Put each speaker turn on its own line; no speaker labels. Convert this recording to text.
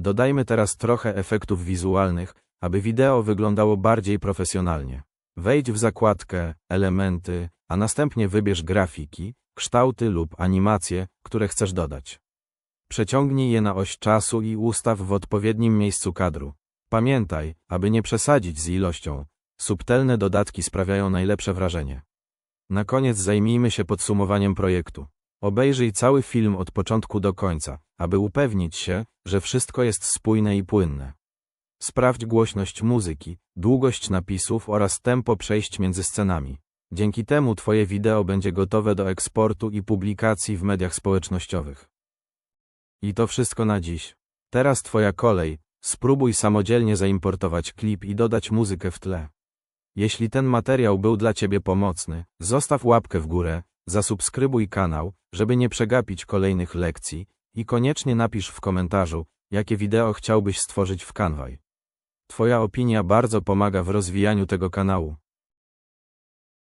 Dodajmy teraz trochę efektów wizualnych, aby wideo wyglądało bardziej profesjonalnie. Wejdź w zakładkę Elementy, a następnie wybierz grafiki, kształty lub animacje, które chcesz dodać. Przeciągnij je na oś czasu i ustaw w odpowiednim miejscu kadru. Pamiętaj, aby nie przesadzić z ilością. Subtelne dodatki sprawiają najlepsze wrażenie. Na koniec zajmijmy się podsumowaniem projektu. Obejrzyj cały film od początku do końca, aby upewnić się, że wszystko jest spójne i płynne. Sprawdź głośność muzyki, długość napisów oraz tempo przejść między scenami. Dzięki temu Twoje wideo będzie gotowe do eksportu i publikacji w mediach społecznościowych. I to wszystko na dziś. Teraz Twoja kolej, spróbuj samodzielnie zaimportować klip i dodać muzykę w tle. Jeśli ten materiał był dla Ciebie pomocny, zostaw łapkę w górę, zasubskrybuj kanał, żeby nie przegapić kolejnych lekcji i koniecznie napisz w komentarzu, jakie wideo chciałbyś stworzyć w Canvai. Twoja opinia bardzo pomaga w rozwijaniu tego kanału.